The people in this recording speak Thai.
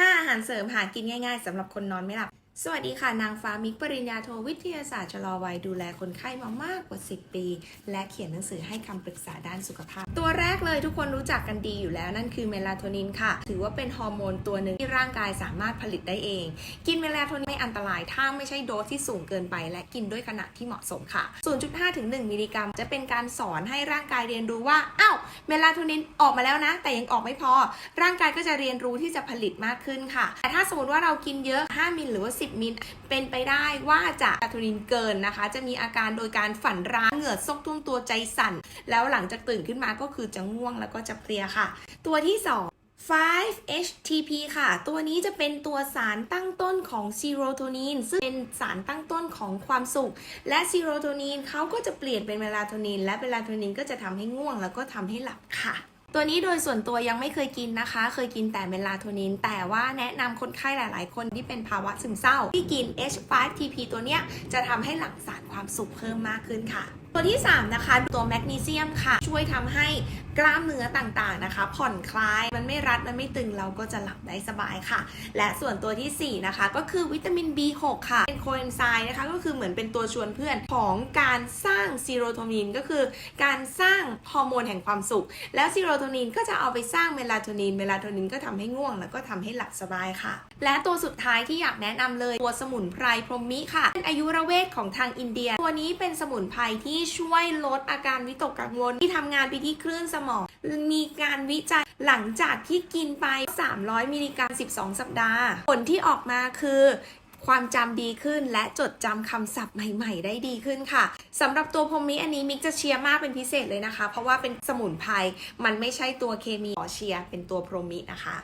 5 อาหารเสริมหากินง่ายๆสำหรับคนนอนไม่หลับ สวัสดีค่ะ นางฟ้ามิกปริญญาโทวิทยาศาสตร์ชะลอวัยดูแลคนไข้มามากกว่า 10 ปี และเขียนหนังสือให้คำปรึกษาด้านสุขภาพ ตัวแรกเลยทุกคนรู้จักกันดีอยู่แล้วนั่นคือเมลาโทนินค่ะ ถือว่าเป็นฮอร์โมนตัวหนึ่งที่ร่างกายสามารถผลิตได้เอง กินเมลาโทนินไม่อันตรายถ้าไม่ใช่โดสที่สูงเกินไป และกินด้วยขนาดที่เหมาะสมค่ะ 0.5ถึง1มิลลิกรัม จะเป็นการสอนให้ร่างกายเรียนรู้ว่าอ้าวเมลาโทนินออกมาแล้วนะ แต่ยังออกไม่พอ ร่างกายก็จะเรียนรู้ที่จะผลิตมากขึ้นค่ะแต่ถ้าสมมติว่าเรากินเยอะ 5มิลหรือว่า10มิลเป็นไปได้ว่าจะเมลาโทนินเกินนะคะ จะมีอาการโดยการฝันร้ายเหงื่อซกทุ่มตัวใจสั่น แล้วหลังจากตื่นขึ้นมาก็คือจะง่วงแล้วก็จะเพลียค่ะ ตัวที่ 2 5-HTP ค่ะ ตัวนี้จะเป็นตัวสารตั้งต้นของซีโรโทนินซึ่งเป็นสารตั้งต้นของความสุข และซีโรโทนินเขาก็จะเปลี่ยนเป็นเมลาโทนิน และเมลาโทนินก็จะทำให้ง่วงแล้วก็ทำให้หลับค่ะ ตัวนี้โดยส่วนตัวยังไม่เคยกินนะคะ เคยกินแต่เมลาโทนิน แต่ว่าแนะนำคนไข้หลาย ๆ คนที่เป็นภาวะซึมเศร้า ที่กิน H5TP ตัวเนี้ยจะทำให้หลั่งสารความสุขเพิ่มมากขึ้นค่ะ ตัวที่ 3 นะคะ ตัวแมกนีเซียมค่ะ ช่วยทำให้ กล้ามเนื้อต่างๆนะคะ ผ่อนคลายมันไม่รัดมันไม่ตึงเราก็จะหลับได้สบายค่ะ และส่วนตัวทีสี่ 4 นะคะก็คือวิตามิน B6 ค่ะเป็นโคเอนไซม์นะคะก็คือเหมือนเป็นตัวชวนเพื่อนของการสร้างซีโรโทนินก็คือการสร้างฮอร์โมนแห่งความสุข แล้วซีโรโทนินก็จะเอาไปสร้างเมลาโทนินเมลาโทนินก็ทำให้ง่วง แล้วก็ทำให้หลับสบายค่ะ และตัวสุดท้ายที่อยากแนะนำเลยตัวสมุนไพรพรหมิค่ะเป็นอายุรเวทของทางอินเดีย ตัวนี้เป็นสมุนไพรที่ช่วยลดอาการวิตกกังวลที่ทำงานไปที่คลื่นสมอง มีการวิจัยหลังจากที่กินไป 300 มิลลิกรัม 12 สัปดาห์ ผลที่ออกมาคือความจำดีขึ้นและจดจำคำศัพท์ใหม่ๆ ได้ดีขึ้นค่ะสำหรับตัวพรมมิอันนี้มิกจะเชียร์มากเป็นพิเศษเลยนะคะ เพราะว่าเป็นสมุนไพรมันไม่ใช่ตัวเคมีขอเชียร์เป็นตัวพรมมินะคะ